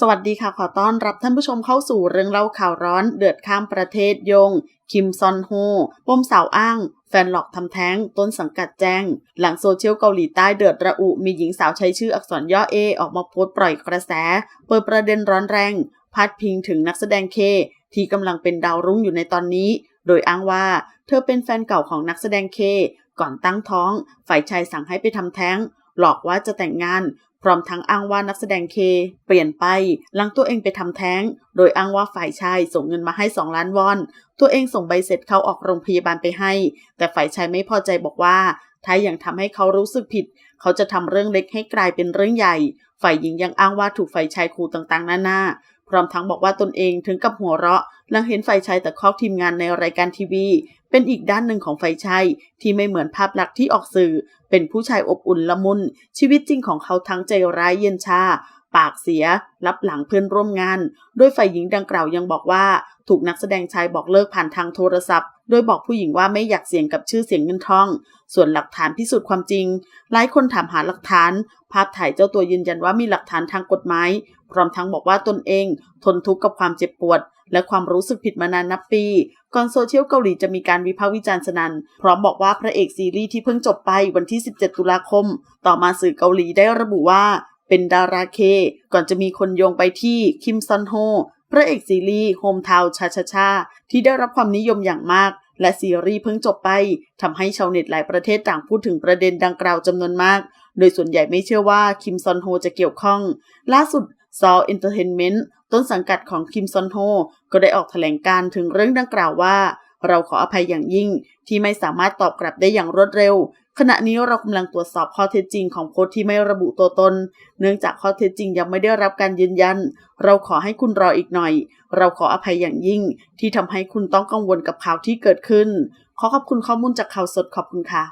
สวัสดีค่ะ ขอต้อนรับท่านผู้ชมเข้าสู่เรื่องเล่าข่าวร้อนเดือดข้ามประเทศยง คิมซอนโฮปมสาวอ้าง แฟนหลอกทำแท้ง ต้นสังกัดแจ้ง หลังโซเชียลเกาหลีใต้เดือดระอุ มีหญิงสาวใช้ชื่ออักษรย่อเอออกมาโพสต์ปล่อยกระแส เปิดประเด็นร้อนแรง พาดพิงถึงนักแสดงเค ที่กำลังเป็นดาวรุ่งอยู่ในตอนนี้ โดยอ้างว่า เธอเป็นแฟนเก่าของนักแสดงเค ก่อนตั้งท้อง ฝ่ายชายสั่งให้ไปทำแท้งหลอกว่าจะแต่งงาน พร้อมทั้งอ้างว่านักแสดงเคเปลี่ยนไป หลังตัวเองไปทำแท้ง โดยอ้างว่าฝ่ายชายส่งเงินมาให้ 2 ล้านวอน ตัวเองส่งใบเสร็จเขาออกโรงพยาบาลไปให้ แต่ฝ่ายชายไม่พอใจบอกว่า ถ้ายังทำให้เขารู้สึกผิด เขาจะทำเรื่องเล็กให้กลายเป็นเรื่องใหญ่ ฝ่ายหญิงยังอ้างว่าถูกฝ่ายชายขู่ต่างๆนานา พร้อมทั้งบอกว่าตนเองถึงกับหัวเราะหลังเห็นไฟชัยแต่คอกทีมงานในรายการทีวี เป็นอีกด้านหนึ่งของไฟชัยที่ไม่เหมือนภาพลักษณ์ที่ออกสื่อ เป็นผู้ชายอบอุ่นละมุน ชีวิตจริงของเขาทั้งใจร้ายเย็นชา ปากเสีย รับหลังเพื่อนร่วมงาน โดยฝ่ายหญิงดังกล่าวยังบอกว่า ถูกนักแสดงชายบอกเลิกผ่านทางโทรศัพท์ โดยบอกผู้หญิงว่าไม่อยากเสี่ยงกับชื่อเสียงเงินทอง ส่วนหลักฐานพิสูจน์ความจริง หลายคนถามหาหลักฐาน ภาพถ่ายเจ้าตัวยืนยันว่ามีหลักฐานทางกฎหมาย พร้อมทั้งบอกว่าตนเอง ทนทุกข์กับความเจ็บปวด และความรู้สึกผิดมานานนับปี ก่อนโซเชียลเกาหลีจะมีการวิพากษ์วิจารณ์สนันพร้อมบอกว่าพระเอกซีรีส์ที่เพิ่งจบไปวันที่ 17 ตุลาคม ต่อมาสื่อเกาหลีได้ระบุว่าเป็นดาราเค ก่อนจะมีคนโยงไปที่คิมซอนโฮ พระเอกซีรีส์โฮมทาวชาชาชาที่ได้รับความนิยมอย่างมาก และซีรีส์เพิ่งจบไปทำให้ชาวเน็ตหลายประเทศต่างพูดถึงประเด็นดังกล่าวจำนวนมาก โดยส่วนใหญ่ไม่เชื่อว่าคิมซอนโฮจะเกี่ยวข้อง ล่าสุดซอ e n เ e อร์เทนเมนต์ต้นสังกัดของคิมซอนโฮก็ได้ออกแถลงการถึงเรื่องดังกล่าวว่า เราขออภัยอย่างยิ่งที่ไม่สามารถตอบกลับได้อย่างรวดเร็ว ขณะนี้เรากำลังตรวจสอบข้อเท็จจริงของโพสต์ที่ไม่ระบุตัวตน เนื่องจากข้อเท็จจริงยังไม่ได้รับการยืนยัน เราขอให้คุณรออีกหน่อย เราขออภัยอย่างยิ่ง ที่ทำให้คุณต้องกังวลกับข่าวที่เกิดขึ้น ขอขอบคุณข้อมูลจากข่าวสดขอบคุณค่ะ